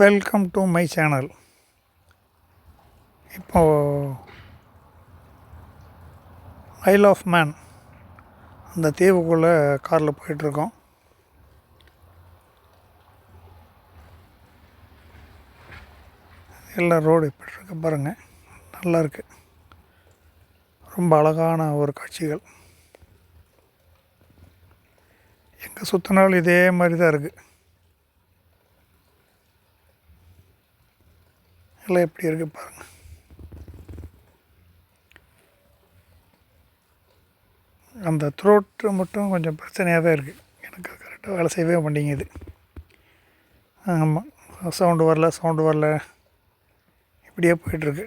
Welcome to my channel. இப்போது Isle of Man அந்த தீவுக்குள்ளே காரில் போயிட்டுருக்கோம். எல்லாம் ரோடு இப்படி இருக்கு பாருங்கள் நல்லாயிருக்கு. ரொம்ப அழகான ஒரு காட்சிகள். எங்கே சுற்றினாலும் இதே மாதிரி தான் இருக்குது எல்லாம் எப்படி இருக்குது பாருங்கள் அந்த த்ரோட்டு மட்டும் கொஞ்சம் பிரச்சனையாக தான் இருக்குது எனக்கு கரெக்டாக வேலை செய்யவே மாட்டேங்குது. ஆமாம் சவுண்டு வரல சவுண்டு வரல. இப்படியே போயிட்டுருக்கு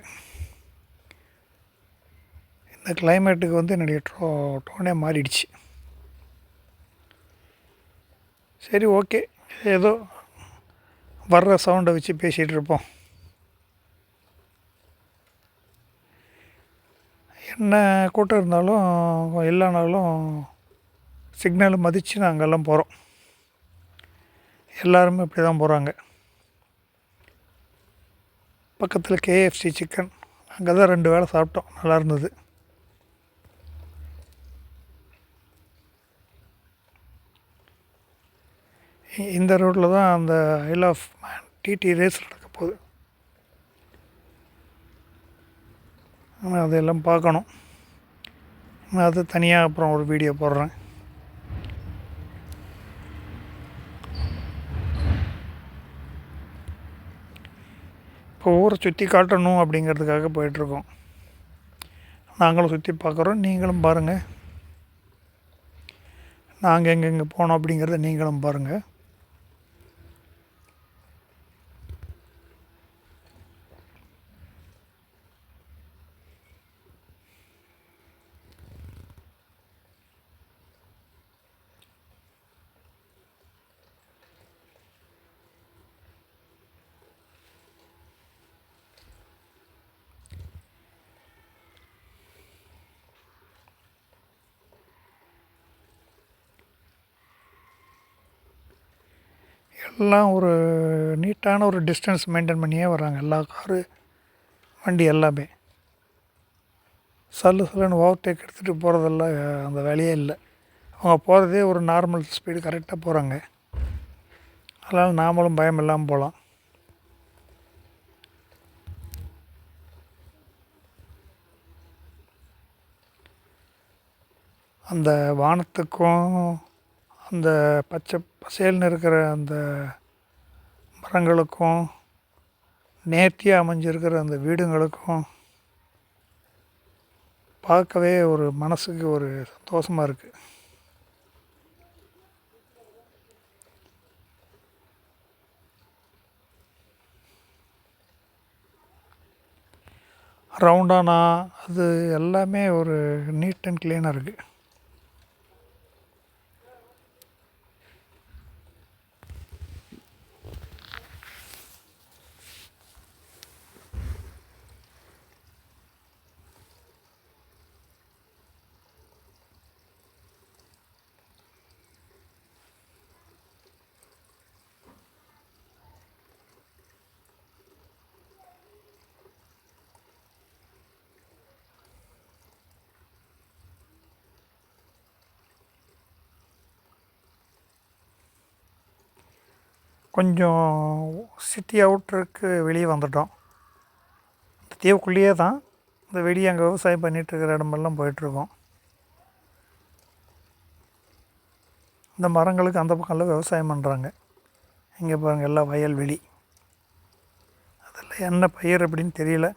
இந்த கிளைமேட்டுக்கு வந்து என்னுடைய டோ டோனே மாறிடுச்சு. சரி ஓகே ஏதோ வர்ற சவுண்டை வச்சு பேசிகிட்டு இருப்போம். என்ன கூட்டம் இருந்தாலும் இல்லைனாலும் சிக்னலை மதித்து நாங்கள்லாம் போகிறோம் எல்லாருமே இப்படி தான் போகிறாங்க பக்கத்தில் கேஎஃப்சி சிக்கன் அங்கே தான் ரெண்டு வேளை சாப்பிட்டோம். நல்லா இருந்தது. இ- இந்த ரோட்டில் தான் அந்த Isle of Man TT race நடக்கும் நம்ம அதெல்லாம் பார்க்கணும். நான் அது தனியாக அப்புறம் ஒரு வீடியோ போடுறேன். இப்போ ஊரை சுற்றி காட்டணும் அப்படிங்கிறதுக்காக போயிட்டுருக்கோம். நாங்களும் சுற்றி பார்க்குறோம். நீங்களும் பாருங்கள் நாங்கள் எங்கெங்கே போனோம் அப்படிங்கிறத நீங்களும் பாருங்கள் எல்லாம் ஒரு நீட்டான ஒரு டிஸ்டன்ஸ் மெயின்டைன் பண்ணியே வராங்க எல்லா காரு வண்டி எல்லாமே. சல்லு சல்லுன்னு ஓவர்டேக் எடுத்துகிட்டு போகிறதெல்லாம் அந்த வேலையே இல்லை. அவங்க போகிறதே ஒரு நார்மல் ஸ்பீடு கரெக்டாக போகிறாங்க அதனால் நாமளும் பயம் இல்லாமல் போகலாம் அந்த வானத்துக்கும் அந்த பச்சை பசேல்னு இருக்கிற அந்த மரங்களுக்கும் நேர்த்தியாக அமைஞ்சிருக்கிற அந்த வீடுங்களுக்கும் பார்க்கவே ஒரு மனசுக்கு ஒரு சந்தோஷமாக இருக்குது ரவுண்டானா அது எல்லாமே ஒரு நீட் அண்ட் க்ளீனாக இருக்குது கொஞ்சம் சிட்டி அவுட்ருக்கு வெளியே வந்துட்டோம். இந்த தீவுக்குள்ளேயே தான் இந்த வெளியே அங்கே விவசாயம் பண்ணிகிட்ருக்கிற இடமெல்லாம் போயிட்டுருக்கோம். இந்த மரங்களுக்கு அந்த பக்கம்லாம் விவசாயம் பண்ணுறாங்க இங்கே பாருங்கள் எல்லாம் வயல்வெளி அதில் என்ன பயிர் அப்படின்னு தெரியல.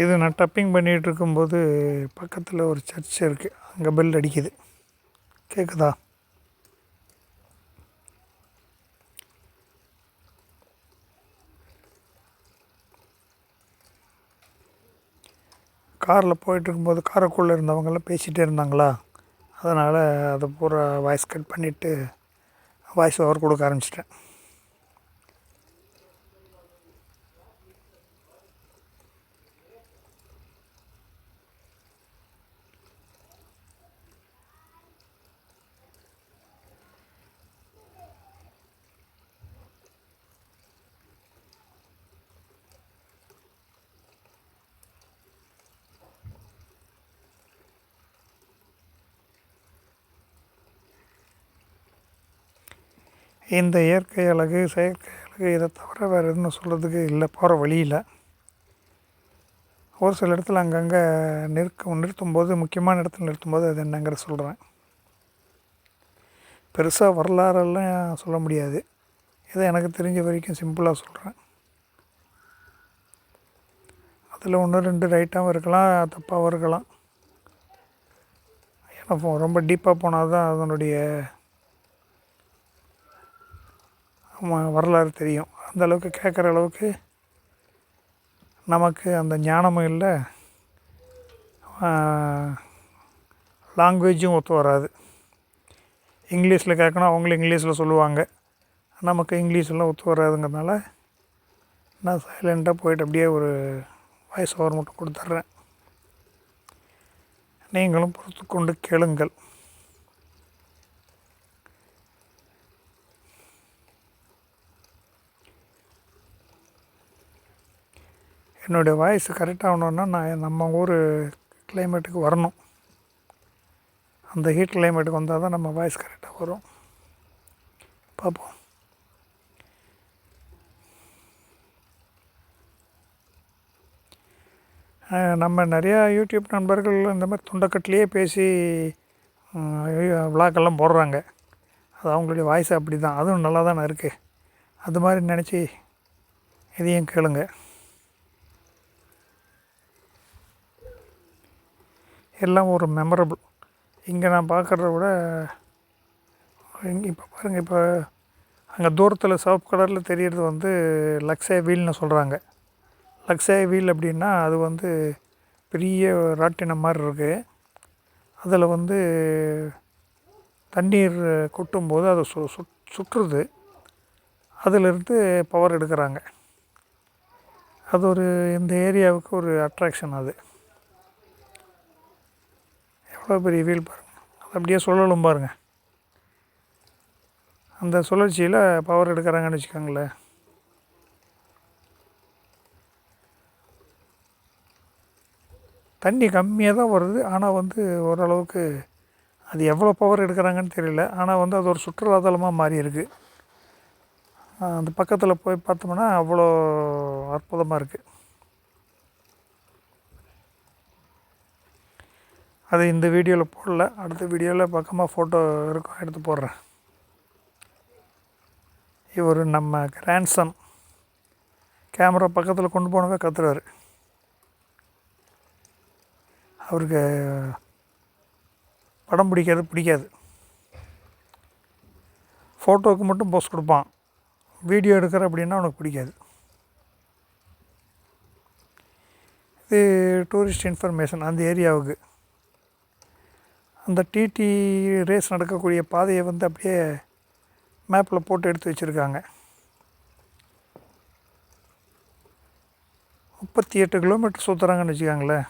இது நான் டப்பிங் பண்ணிகிட்டு இருக்கும்போது பக்கத்தில் ஒரு சர்ச் இருக்குது அங்கே பெல் அடிக்குது. கேட்குதா காரில் போயிட்டு இருக்கும்போது காருக்குள்ளே இருந்தவங்கெல்லாம் பேசிகிட்டே இருந்தாங்களா? அதனால் அதை பூரா வாய்ஸ் கட் பண்ணிவிட்டு வாய்ஸ் ஓவர் கொடுக்க ஆரம்பிச்சிட்டேன். இந்த இயற்கை அழகு செயற்கை அழகு இதை தவிர வேறு எதுவும் சொல்கிறதுக்கு இல்லை போகிற வழியில் ஒரு சில இடத்துல அங்கங்கே நிற்க நிறுத்தும்போது முக்கியமான இடத்துல நிறுத்தும்போது அது என்னங்கிற சொல்கிறேன் பெருசாக வரலாறெல்லாம் சொல்ல முடியாது. இதை எனக்கு தெரிஞ்ச வரைக்கும் சிம்பிளாக சொல்கிறேன் அதில் ஒன்று ரெண்டு ரைட்டாகவும் இருக்கலாம் தப்பாகவும் இருக்கலாம். ஏன்னா ரொம்ப டீப்பாக போனால் தான் அதனுடைய ம- வரலாறு தெரியும். அந்த அளவுக்கு கேட்குற அளவுக்கு நமக்கு அந்த ஞானமும் இல்லை. லாங்குவேஜும் ஒத்து வராது. இங்கிலீஷில் கேட்கணும் அவங்களும் இங்கிலீஷில் சொல்லுவாங்க. நமக்கு இங்கிலீஷெல்லாம் ஒத்து வராதுங்கிறதுனால நான் சைலண்ட்டாக போயிட்டு அப்படியே ஒரு வாய்ஸ் ஓவர் மட்டும் கொடுத்துட்றேன். நீங்களும் பொறுத்து கொண்டு கேளுங்கள். என்னுடைய வாய்ஸ் கரெக்டாகணுன்னா நான் நம்ம ஊர் கிளைமேட்டுக்கு வரணும். அந்த ஹீட் கிளைமேட்டுக்கு வந்தால் தான் நம்ம வாய்ஸ் கரெக்டாக வரும். பார்ப்போம். நம்ம நிறையா யூடியூப் நண்பர்கள் இந்த மாதிரி துண்டக்கட்டிலேயே பேசி விளாக்கெல்லாம் போடுறாங்க. அது அவங்களுடைய வாய்ஸ் அப்படி தான் அதுவும் நல்லா தானே இருக்குது அது மாதிரி நினச்சி இதையும் கேளுங்கள் எல்லாம் ஒரு மெமரபுள் இங்கே நான் பார்க்குறத விட இங்கே இப்போ பாருங்கள் இப்போ அங்கே தூரத்தில் சிவப்பு கலரில் தெரிகிறது வந்து லக்ஸே வீல்னு சொல்கிறாங்க லக்ஸே வீல் அப்படின்னா அது வந்து பெரிய ராட்டினம் மாதிரி இருக்குது அதில் வந்து தண்ணீர் கொட்டும்போது அதை சு சுட் சுற்றுது. அதிலிருந்து பவர் எடுக்கிறாங்க. அது ஒரு இந்த ஏரியாவுக்கு ஒரு அட்ராக்ஷன் அது. எவ்வளோ பெரிய வீல் பாருங்கள் அது அப்படியே சுழலும் பாருங்கள் அந்த சுழற்சியில் பவர் எடுக்கிறாங்கன்னு வச்சுக்கோங்களேன். தண்ணி கம்மியாக தான் வருது. ஆனால் வந்து ஓரளவுக்கு அது எவ்வளோ பவர் எடுக்கிறாங்கன்னு தெரியல. ஆனால் வந்து அது ஒரு சுற்றுலாத்தலமாக மாறிருக்கு அந்த பக்கத்தில் போய் பார்த்தோம்னா அவ்வளோ அற்புதமாக இருக்குது அது இந்த வீடியோவில் போடல. அடுத்த வீடியோவில் பக்கமாக ஃபோட்டோ இருக்கும். எடுத்து போடுறேன். இவர் நம்ம கிராண்ட்சன் கேமரா பக்கத்தில் கொண்டு போனவே கத்துறாரு. அவருக்கு படம் பிடிக்கிறது பிடிக்காது. ஃபோட்டோவுக்கு மட்டும் போஸ்ட் கொடுப்பான். வீடியோ எடுக்கிற அப்படின்னா அவனுக்கு பிடிக்காது. இது டூரிஸ்ட் இன்ஃபர்மேஷன் அந்த ஏரியாவுக்கு அந்த டிடி ரேஸ் நடக்கக்கூடிய பாதையை வந்து அப்படியே மேப்பில் போட்டு எடுத்து வச்சுருக்காங்க. முப்பத்தி எட்டு கிலோமீட்டர் சுற்றுறாங்கன்னு வச்சுக்காங்களேன்.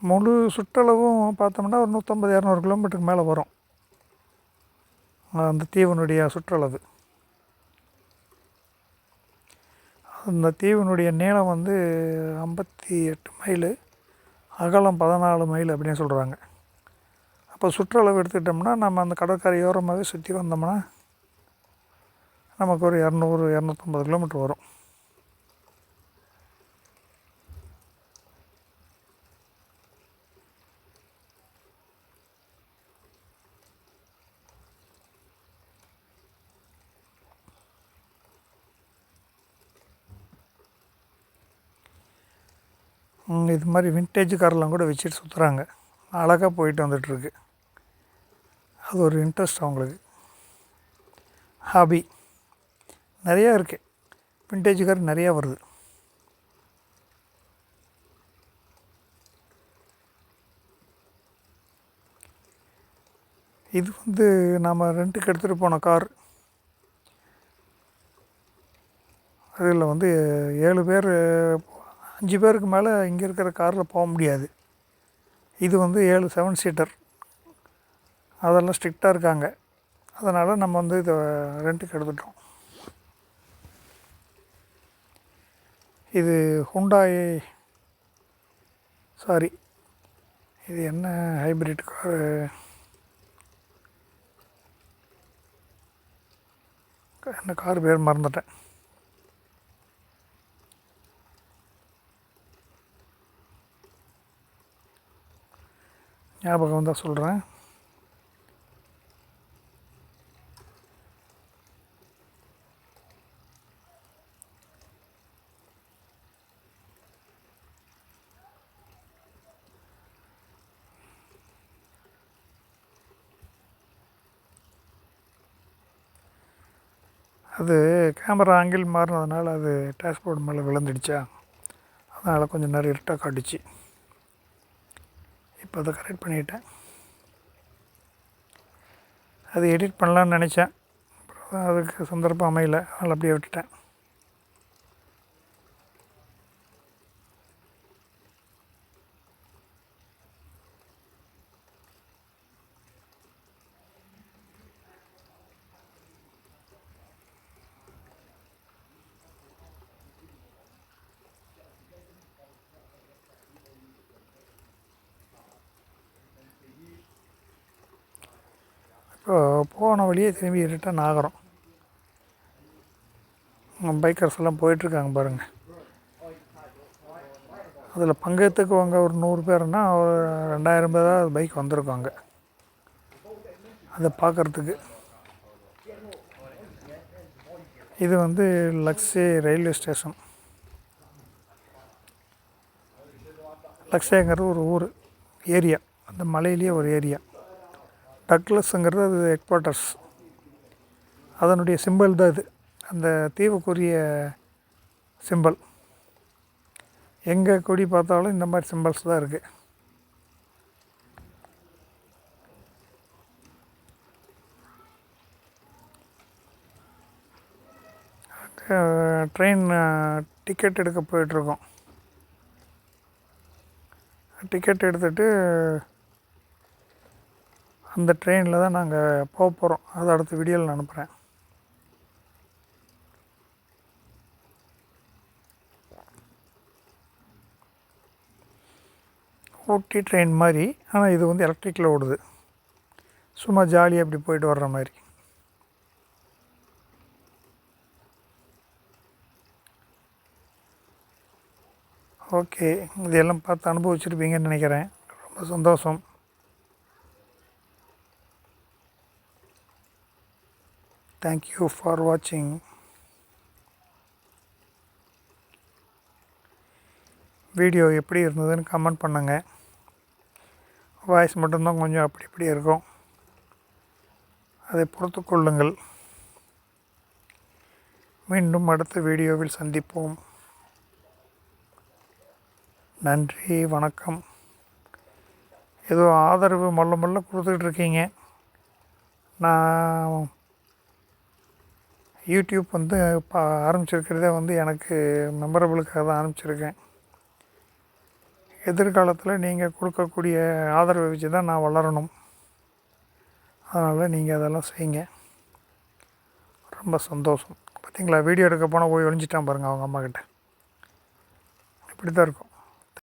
முழு சுற்றளவும் பார்த்தோம்னா ஒரு நூற்றம்பது இரநூறு கிலோமீட்டருக்கு மேலே வரும். அந்த தீவனுடைய சுற்றளவு. அந்த தீவினுடைய நீளம் வந்து ஐம்பத்தி எட்டு மைல் அகலம் பதினாலு மைல் அப்படின்னு சொல்கிறாங்க அப்போ சுற்றளவு எடுத்துக்கிட்டோம்னா நம்ம அந்த கடற்கரையோரமாகவே சுற்றி வந்தோம்னா நமக்கு ஒரு இரநூறு இரநூத்தம்பது கிலோமீட்டர் வரும். அவங்க இது மாதிரி வின்டேஜ் கார்லாம் கூட வச்சுட்டு சுற்றுறாங்க அழகாக போயிட்டு வந்துட்டுருக்கு அது ஒரு இன்ட்ரெஸ்ட் அவங்களுக்கு. ஹாபி நிறையா இருக்குது வின்டேஜ் கார் நிறையா வருது. இது வந்து நாம் ரெண்ட்டுக்கு எடுத்துகிட்டு போன கார் அதில் வந்து ஏழு பேர் அஞ்சு பேருக்கு மேலே இங்கே இருக்கிற காரில் போக முடியாது. இது வந்து ஏழு செவன் சீட்டர் அதெல்லாம் ஸ்ட்ரிக்டாக இருக்காங்க. அதனால் நம்ம வந்து இதை ரெண்ட்டுக்கு எடுத்துட்டோம். இது ஹுண்டாய் சாரி இது என்ன ஹைப்ரிட் காரு என்ன கார் பேர் மறந்துட்டேன். ஞாபகம் வந்தால் சொல்கிறேன் அது கேமரா ஆங்கிள் மாறினதுனால அது டேஷ்போர்ட் மேலே விழுந்துடுச்சா? அதனால் கொஞ்சம் நேரம் இருட்டாக காட்டுச்சு. இப்போ அதை கரெக்ட் பண்ணிட்டேன். அது எடிட் பண்ணலான்னு நினச்சேன். அப்புறம் அதுக்கு சந்தர்ப்பம் அமையலை. அதனால் அப்படியே விட்டுட்டேன். போன வழியே திரும்பி ரிட்டன் ஆகிறோம் பைக்கர்ஸ் எல்லாம் போயிட்டுருக்காங்க பாருங்கள் அதில் பங்கேற்றுக்குவாங்க ஒரு நூறு பேர்னா ஒரு ரெண்டாயிரம் பேர் தான் பைக் அங்கே. அதை பார்க்குறதுக்கு. இது வந்து லக்ஸே ரயில்வே ஸ்டேஷன் லக்ஸேங்கிறது ஒரு ஊர் ஏரியா அந்த மலையிலேயே ஒரு ஏரியா டக்லஸ்ங்கிறது அது ஹெட் குவார்ட்டர்ஸ் அதனுடைய சிம்பிள் தான் இது. அந்த தீவுக்குரிய சிம்பிள் எங்கே கொடி பார்த்தாலும் இந்த மாதிரி சிம்பிள்ஸ் தான் இருக்குது ட்ரெயின் டிக்கெட் எடுக்க போயிட்டுருக்கோம். டிக்கெட் எடுத்துகிட்டு அந்த ட்ரெயினில் தான் நாங்கள் போக போகிறோம் அதை அடுத்த வீடியோவில் நான் அனுப்புகிறேன் ஊட்டி ட்ரெயின் மாதிரி ஆனால் இது வந்து எலக்ட்ரிக்கில் ஓடுது. சும்மா ஜாலியாக இப்படி போயிட்டு வர்ற மாதிரி. ஓகே இதெல்லாம் பார்த்து அனுபவிச்சிருப்பீங்கன்னு நினைக்கிறேன். ரொம்ப சந்தோஷம். தேங்க்யூ ஃபார் வாட்சிங் வீடியோ எப்படி இருந்ததுன்னு கமெண்ட் பண்ணுங்கள் வாய்ஸ் மட்டும்தான் கொஞ்சம் அப்படி இப்படி இருக்கும். அதை பொறுத்து கொள்ளுங்கள். மீண்டும் அடுத்த வீடியோவில் சந்திப்போம். நன்றி வணக்கம். ஏதோ ஆதரவு மல்ல மல்ல கொடுத்துட்ருக்கீங்க நான் யூடியூப் வந்து இப்போ ஆரம்பிச்சிருக்கிறதே வந்து எனக்கு மெமரபிளுக்காக தான் ஆரம்பிச்சிருக்கேன். எதிர்காலத்தில் நீங்கள் கொடுக்கக்கூடிய ஆதரவை வச்சு தான் நான் வளரணும். அதனால் நீங்கள் அதெல்லாம் செய்யுங்க. ரொம்ப சந்தோஷம். பார்த்தீங்களா வீடியோ எடுக்க போனால் போய் ஒழிஞ்சிட்டான் பாருங்கள் அவங்க அம்மாக்கிட்ட இப்படி தான் இருக்கும்.